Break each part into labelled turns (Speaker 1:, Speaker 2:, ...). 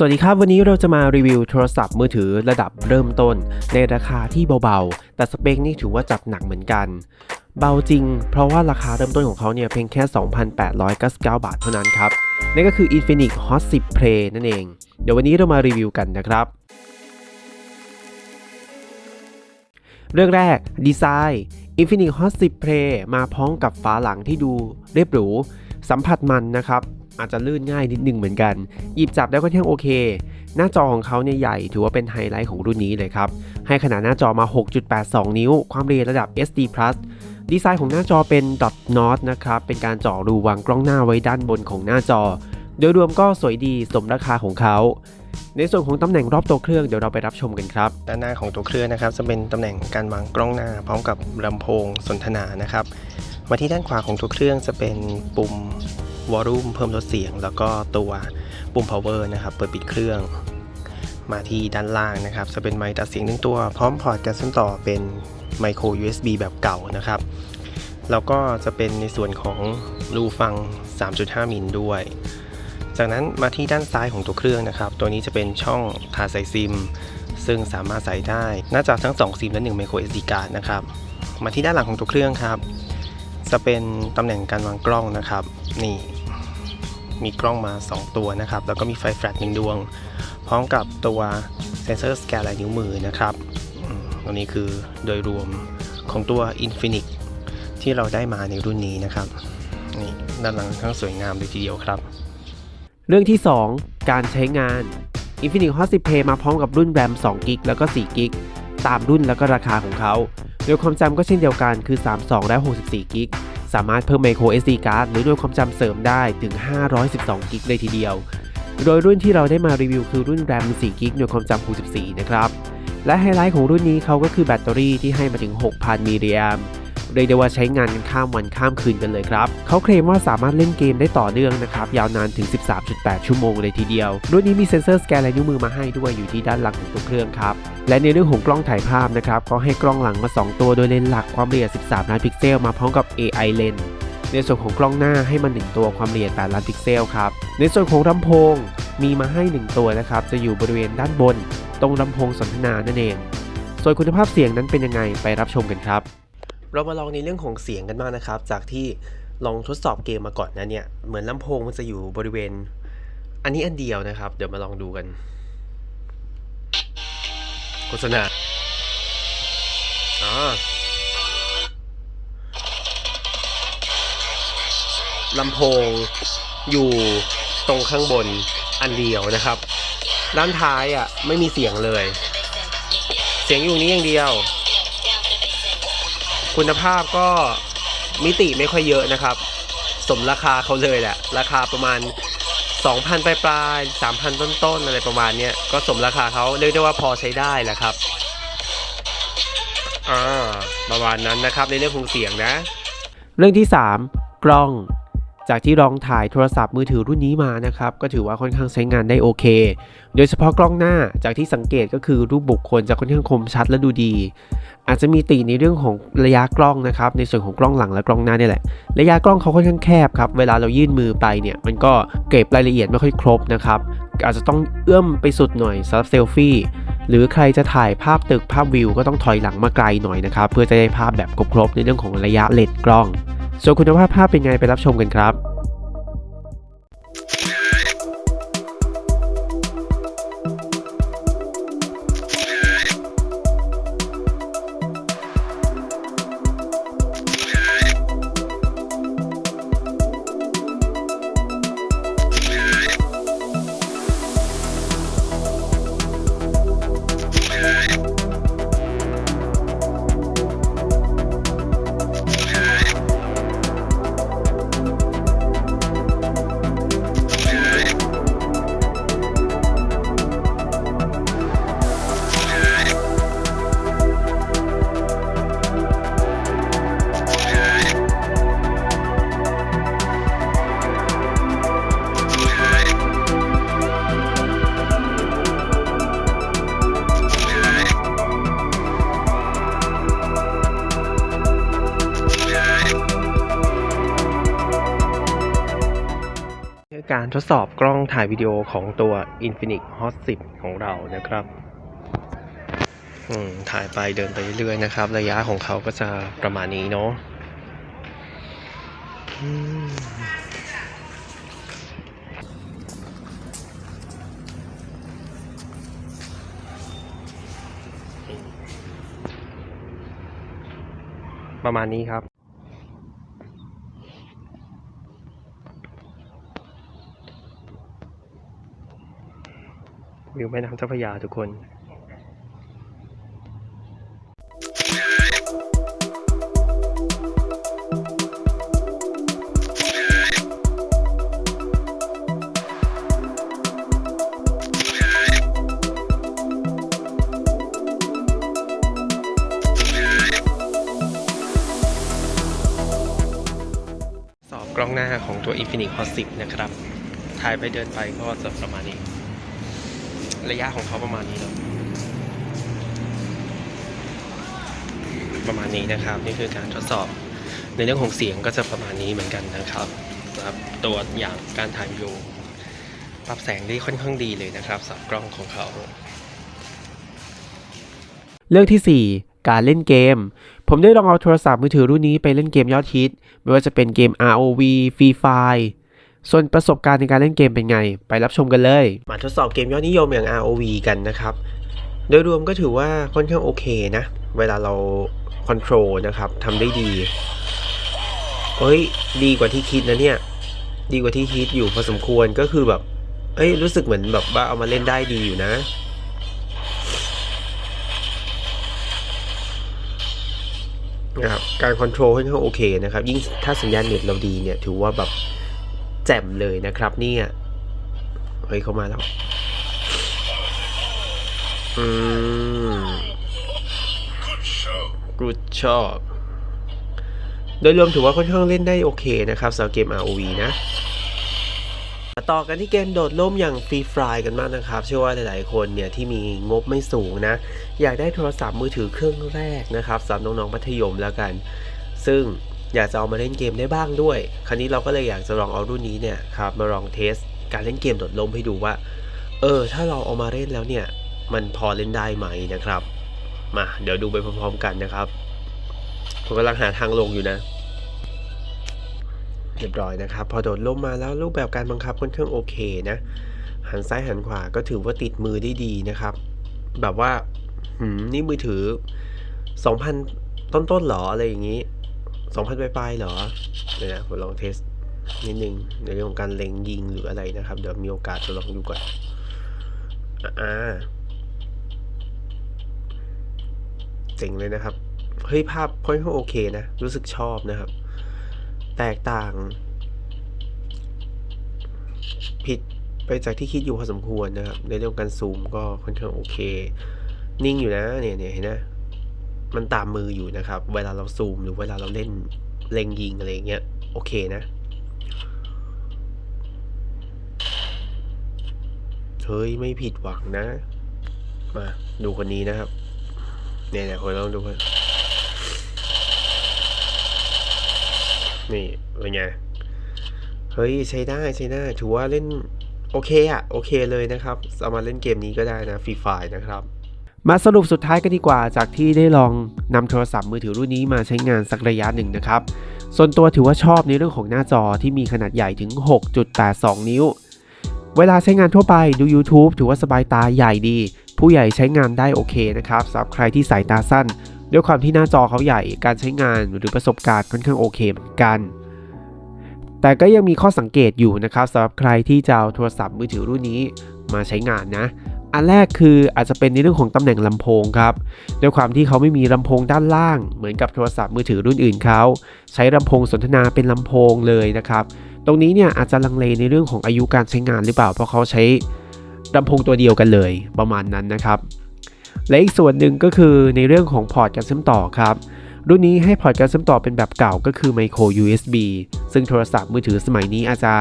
Speaker 1: สวัสดีครับ วันนี้เราจะมารีวิวโทรศัพท์มือถือระดับเริ่มต้น ในราคาที่เบาๆ แต่สเปคนี่ถือว่าจัดหนักเหมือนกัน เบาจริง เพราะว่าราคาเริ่มต้นของเขาเนี่ยเพียงแค่ 2,899 บาทเท่านั้นครับ นั่นก็คือ Infinix Hot 10 Play นั่นเอง เดี๋ยววันนี้เรามารีวิวกันนะครับ เรื่องแรกดีไซน์ Infinix Hot 10 Play มาพร้อมกับฝาหลังที่ดูเรียบหรูสัมผัสมันนะครับ อาจจะลื่นง่ายนิดนึงเหมือนกัน หยิบจับได้ค่อนข้างโอเค หน้าจอของเขาเนี่ยใหญ่ถือว่าเป็นไฮไลท์ของรุ่นนี้เลยครับ ให้ขนาดหน้าจอมา 6.82 นิ้ว ความละเอียดระดับ SD+ ดีไซน์ของหน้าจอเป็น dot not นะครับ เป็นการเจาะรูวางกล้องหน้าไว้ด้านบนของหน้าจอ โดยรวมก็สวยดีสมราคาของเขาในส่วนของตำแหน่งรอบตัวเครื่องเดี๋ยวเราไปรับชมกันครับ
Speaker 2: ด้านหน้าของตัวเครื่องนะครับ จะเป็นตำแหน่งการวางกล้องหน้า พร้อมกับลำโพงสนทนานะครับ มาที่ด้านขวาของตัวเครื่องจะเป็นปุ่ม วอลลุ่มเพิ่มลดเสียง แล้วก็ตัวปุ่ม power นะครับ เปิดปิดเครื่องมาที่ด้านล่างนะครับ จะเป็นไมค์ตัดเสียงหนึ่งตัว พร้อมพอร์ตการเชื่อมต่อเป็นไมโคร USB แบบเก่านะครับ แล้วก็จะเป็นในส่วนของรูฟัง 3.5 มิลด้วย จากนั้นมาที่ด้านซ้ายของตัวเครื่องนะครับ ตัวนี้จะเป็นช่องขาใส่ซิม ซึ่งสามารถใส่ได้น้าจอทั้ง 2 ซิมและ1 micro SD card นะครับ มาที่ด้านหลังของตัวเครื่องครับ จะเป็นตำแหน่งการวางกล้องนะครับ นี่ มีกล้องมา 2 ตัวนะครับ แล้วก็มีไฟแฟลชหนึ่งดวง พร้อมกับตัวเซนเซอร์สแกนลายนิ้วมือนะครับตัวนี้คือโดยรวมของตัว Infinix ที่เราได้มาในรุ่นนี้นะครับ นี่ด้านหลังทั้งสวยงามเลยทีเดียวครับ
Speaker 1: เรื่องที่ 2 การใช้งาน Infinix Hot 10 Play มาพร้อมกับรุ่น RAM 2 g b แล้วก็4 g b ตามรุ่นแล้วก็ราคาของเขาโดยความจำก็เช่นเดียวกันคือ 32 และ 64 g b สามารถเพิ่ม micro SD card หรือด้วยความจำเสริมได้ถึง 512 g b เลยทีเดียว โดยรุ่นที่เราได้มารีวิวคือรุ่น RAM 4 g b โดยความจำ64นะครับ และไฮไลท์ของรุ่นนี้เขาก็คือแบตเตอรี่ที่ให้มาถึง 6,000มิลลิแอมป์ เรียกได้ว่าใช้งานกันข้ามวันข้ามคืนกันเลยครับเขาเคลมว่าสามารถเล่นเกมได้ต่อเนื่องนะครับยาวนานถึง 13.8 ชั่วโมงเลยทีเดียวรุ่นนี้มีเซ็นเซอร์สแกนลายนิ้วมือมาให้ด้วยอยู่ที่ด้านหลังของตัวเครื่องครับและในเรื่องของกล้องถ่ายภาพนะครับเขาให้กล้องหลังมา 2 ตัวโดยเลนส์หลักความละเอียด 13 ล้านพิกเซลมาพร้อมกับ AI เลนส์ในส่วนของกล้องหน้าให้มา 1 ตัวความละเอียด 8 ล้านพิกเซลครับ ในส่วนของลำโพงมีมาให้ 1 ตัวนะครับ จะอยู่บริเวณด้านบน ตรงลำโพงสนทนานั่นเอง ส่วนคุณภาพเสียงนั้นเป็นยังไงไปรับชมกันครับ
Speaker 2: เรามาลองในเรื่องของเสียงกันบ้างนะครับ จากที่ลองทดสอบเกมมาก่อนนะเนี่ย เหมือนลำโพงมันจะอยู่บริเวณ อันนี้อันเดียวนะครับ เดี๋ยวมาลองดูกัน โฆษณาอ๋อลำโพงอยู่ตรงข้างบนอันเดียวนะครับ ด้านท้ายอะไม่มีเสียงเลย เสียงอยู่นี้อย่างเดียว คุณภาพก็มิติไม่ค่อยเยอะนะครับ สมราคาเขาเลยแหละ ราคาประมาณ 2,000 ปลายปลาย3,000 ต้นๆ อะไรประมาณเนี้ยก็สมราคาเขาเรียกได้ว่าพอใช้ได้แหละครับอ่าประมาณนั้นนะครับในเรื่องของเสียงนะ
Speaker 1: เรื่องที่ 3 กล้อง จากที่ลองถ่ายโทรศัพท์มือถือรุ่นนี้มานะครับ ก็ถือว่าค่อนข้างใช้งานได้โอเค โดยเฉพาะกล้องหน้าจากที่สังเกตก็คือรูปบุคคลจะค่อนข้างคมชัดและดูดี อาจจะมีติในเรื่องของระยะกล้องนะครับในส่วนของกล้องหลังและกล้องหน้านี่แหละ ระยะกล้องเขาค่อนข้างแคบครับเวลาเรายื่นมือไปเนี่ยมันก็เก็บรายละเอียดไม่ค่อยครบนะครับอาจจะต้องเอื้อมไปสุดหน่อยสำหรับเซลฟี่หรือใครจะถ่ายภาพตึกภาพวิวก็ต้องถอยหลังมาไกลหน่อยนะครับเพื่อจะได้ภาพแบบครบๆในเรื่องของระยะเลนส์กล้อง ส่วนคุณภาพภาพเป็นไงไปรับชมกันครับ การทดสอบกล้องถ่ายวิดีโอของตัว Infinix Hot 10 ของเรานะครับถ่ายไปเดินไปเรื่อยๆนะครับ ระยะของเขาก็จะประมาณนี้เนาะประมาณนี้ครับ วิวแม่น้ำเจ้าพระยาทุกคนสอบกล้องหน้าของตัว Infinix Hot 10 นะครับ ถ่ายไปเดินไปก็จะประมาณนี้ ระยะของเขาประมาณนี้เนาะประมาณนี้นะครับ นี่คือการทดสอบในเรื่องของเสียงก็จะประมาณนี้เหมือนกันนะครับครับตัวอย่างการถ่ายวิดีโอปรับแสงได้ค่อนข้างดีเลยนะครับสำหรับกล้องของเขา
Speaker 3: เรื่องที่ 4 การเล่นเกม ผมได้ลองเอาโทรศัพท์มือถือรุ่นนี้ไปเล่นเกมยอดฮิต ไม่ว่าจะเป็นเกม ROV Free Fire ส่วนประสบการณ์ในการเล่นเกมเป็นไง ไปรับชมกันเลย
Speaker 1: มาทดสอบเกมยอดนิยมอย่าง ROV กันนะครับ โดยรวมก็ถือว่าค่อนข้างโอเคนะ เวลาเราคอนโทรลนะครับทำได้ดีเฮ้ย ดีกว่าที่คิดนะเนี่ย ดีกว่าที่คิดอยู่พอสมควรก็คือแบบ เอ้ย รู้สึกเหมือนแบบว่าเอามาเล่นได้ดีอยู่นะนะครับการคอนโทรลค่อนข้างโอเคนะครับ ยิ่งถ้าสัญญาณเน็ตเราดีเนี่ย ถือว่าแบบ แจ่มเลยนะครับ เนี่ยเฮ้ยเขามาแล้วอืม good job โดยรวมถือว่าค่อนข้างเล่นได้โอเคนะครับสำหรับเกม ROV นะต่อกันที่เกมโดดร่มอย่าง Free Fire กันมากนะครับ เชื่อว่าหลายๆคนเนี่ยที่มีงบไม่สูงนะ อยากได้โทรศัพท์มือถือเครื่องแรกนะครับสำหรับน้องๆมัธยมแล้วกัน ซึ่ง อยากจะเอามาเล่นเกมได้บ้างด้วย คราวนี้เราก็เลยอยากจะลองเอารุ่นนี้เนี่ยครับมาลองเทสการเล่นเกมโดดร่มให้ดูว่า เออ ถ้าเราเอามาเล่นแล้วเนี่ย มันพอเล่นได้ไหมนะครับ มาเดี๋ยวดูไปพร้อมๆกันนะครับผมกำลังหาทางลงอยู่นะเรียบร้อยนะครับ พอโดดล่มมาแล้วรูปแบบการบังคับค่อนข้างโอเคนะ หันซ้ายหันขวาก็ถือว่าติดมือได้ดีนะครับ แบบว่า หืม นี่มือถือ 2,000 ต้นๆหรออะไรอย่างนี้ 2,000ปลายๆเหรอเดี๋ยวนะผมลองเทสนิดนึงในเรื่องของการเล็งยิงหรืออะไรนะครับ เดี๋ยวมีโอกาสจะลองดูก่อนอ่าเจ๋งเลยนะครับ เฮ้ยภาพค่อนข้างโอเคนะ รู้สึกชอบนะครับ แตกต่าง ผิดไปจากที่คิดอยู่พอสมควรนะครับ ในเรื่องการซูมก็ค่อนข้างโอเค นิ่งอยู่นะเนี่ยเนี่ยเห็นนะ มันตามมืออยู่นะครับ เวลาเราซูมหรือเวลาเราเล่นเล็งยิงอะไรอย่างเงี้ยโอเคนะเฮ้ยไม่ผิดหวังนะ มาดูคนนี้นะครับ เนี่ยเนี่ยคนลองดูกันนี่เป็นไงเฮ้ยใช้ได้ใช้ได้ถือว่าเล่นโอเคอะโอเคเลยนะครับเอามาเล่นเกมนี้ก็ได้นะฟรีไฟนะครับ
Speaker 3: มาสรุปสุดท้ายกันดีกว่าจากที่ได้ลองนำโทรศัพท์มือถือรุ่นนี้มาใช้งานสักระยะหนึ่งนะครับ ส่วนตัวถือว่าชอบในเรื่องของหน้าจอที่มีขนาดใหญ่ถึง 6.82 นิ้ว เวลาใช้งานทั่วไปดู YouTube ถือว่าสบายตาใหญ่ดี ผู้ใหญ่ใช้งานได้โอเคนะครับสำหรับใครที่สายตาสั้น ด้วยความที่หน้าจอเขาใหญ่การใช้งานหรือประสบการณ์ค่อนข้างโอเคเหมือนกัน แต่ก็ยังมีข้อสังเกตอยู่นะครับสำหรับใครที่จะเอาโทรศัพท์มือถือรุ่นนี้มาใช้งานนะ อันแรกคืออาจจะเป็นในเรื่องของตำแหน่งลำโพงครับด้วยความที่เขาไม่มีลำโพงด้านล่าง เหมือนกับโทรศัพท์มือถือรุ่นอื่นเขาใช้ลำโพงสนทนาเป็นลำโพงเลยนะครับตรงนี้เนี่ยอาจจะลังเลในเรื่องของอายุการใช้งานหรือเปล่า เพราะเขาใช้ลำโพงตัวเดียวกันเลยประมาณนั้นนะครับ และอีกส่วนหนึ่งก็คือในเรื่องของพอร์ตการเชื่อมต่อครับ รุ่นนี้ให้พอร์ตการเชื่อมต่อเป็นแบบเก่าก็คือ micro USB ซึ่งโทรศัพท์มือถือสมัยนี้อาจจะ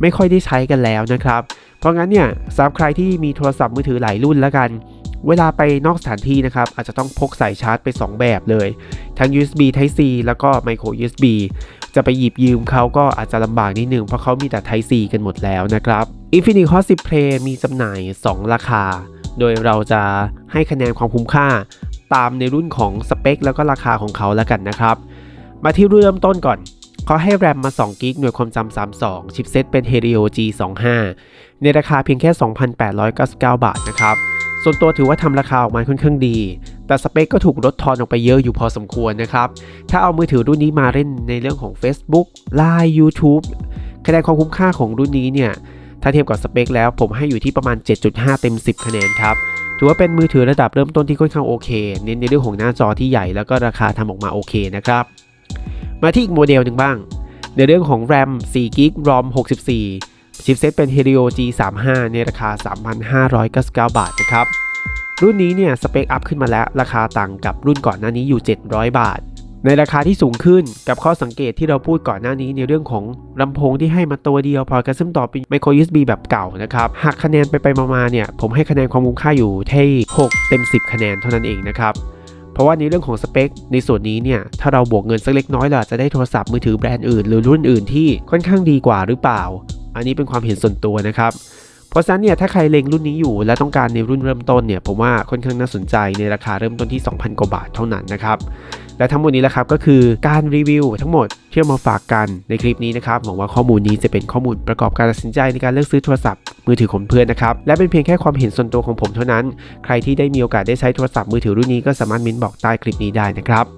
Speaker 3: ไม่ค่อยได้ใช้กันแล้วนะครับ เพราะงั้นเนี่ยสำหรับใครที่มีโทรศัพท์มือถือหลายรุ่นแล้วกัน เวลาไปนอกสถานที่นะครับ อาจจะต้องพกสายชาร์จไป 2 แบบเลย ทั้ง USB Type C แล้วก็ micro USB จะ
Speaker 1: จะไปหยิบยืมเขาก็อาจจะลำบากนิดนึงเพราะเขามีแต่ Type C กันหมดแล้วนะครับ Infinix Hot 10 Play มีจำหน่าย 2 ราคา โดยเราจะให้คะแนนความคุ้มค่า ตามในรุ่นของสเปคแล้วก็ราคาของเขาแล้วกันนะครับ มาที่รุ่นเริ่มต้นก่อนเขาให้แรมมา2กิกหน่วยความจำ32 ชิปเซตเป็น Helio G25 ในราคาเพียงแค่ 2,899 บาทนะครับ ส่วนตัวถือว่าทำราคาออกมาค่อนข้างดี แต่สเปคก็ถูกลดทอนออกไปเยอะอยู่พอสมควรนะครับ ถ้าเอามือถือรุ่นนี้มาเล่นในเรื่องของ Facebook Line YouTube คะแนนความคุ้มค่าของรุ่นนี้เนี่ย ถ้าเทียบกับสเปคแล้วผมให้อยู่ที่ประมาณ 7.5 เต็ม 10 คะแนนครับ ถือว่าเป็นมือถือระดับเริ่มต้นที่ค่อนข้างโอเค เน้นในเรื่องของหน้าจอที่ใหญ่แล้วก็ราคาทำออกมาโอเคนะครับ มาที่อีกโมเดลหนึ่งบ้าง ในเรื่องของ RAM 4 g b ROM 64 ชิปเซตเป็น Helio G35 ในราคา 3,599 บาทนะครับ รุ่นนี้เนี่ยสเปคอัพขึ้นมาแล้ว ราคาต่างกับรุ่นก่อนหน้านี้อยู่ 700 บาท ในราคาที่สูงขึ้นกับข้อสังเกตที่เราพูดก่อนหน้านี้ในเรื่องของลำโพงที่ให้มาตัวเดียวพอกันซึ่งต่อเป็น micro USB แบบเก่านะครับหากคะแนนไปไปมาๆเนี่ยผมให้คะแนนความคุ้มค่าอยู่ที่6เต็ม 10 คะแนนเท่านั้นเองนะครับเพราะว่าในเรื่องของสเปค ในส่วนนี้เนี่ยถ้าเราบวกเงินสักเล็กน้อยเราอาจจะได้โทรศัพท์มือถือแบรนด์อื่นหรือรุ่นอื่นที่ค่อนข้างดีกว่าหรือเปล่า อันนี้เป็นความเห็นส่วนตัวนะครับเพราะฉะนั้นเนี่ยถ้าใครเล็งรุ่นนี้อยู่และต้องการในรุ่นเริ่มต้นเนี่ยผมว่าค่อนข้างน่าสนใจในราคาเริ่มต้นที่ 2,000 กว่าบาทเท่านั้นนะครับ และทั้งหมดนี้แหละครับก็คือการรีวิวทั้งหมดที่เอามาฝากกันในคลิปนี้นะครับหวังว่าข้อมูลนี้จะเป็นข้อมูลประกอบการตัดสินใจในการเลือกซื้อโทรศัพท์มือถือของเพื่อนนะครับและเป็นเพียงแค่ความเห็นส่วนตัวของผมเท่านั้น ใครที่ได้มีโอกาสได้ใช้โทรศัพท์มือถือรุ่นนี้ก็สามารถม้นบอกใต้คลิปนี้ได้นะครับ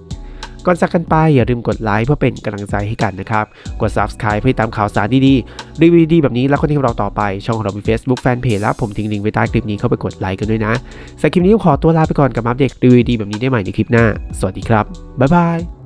Speaker 1: ก่อนจากกันไปอย่าลืมกดไลค์เพื่อเป็นกำลังใจให้กันนะครับ กด subscribe เพื่อตามข่าวสารดีๆรีวิวดีแบบนี้และคอนเทนต์ของเราต่อไป ช่องของเรามี Facebook Fanpage แล้วผมทิ้งลิงก์ไว้ใต้คลิปนี้เข้าไปกดไลค์กันด้วยนะสำหรับคลิปนี้ขอตัวลาไปก่อนกับอัปเดตรีวิวดีแบบนี้ได้ใหม่ในคลิปหน้า สวัสดีครับบ๊ายบาย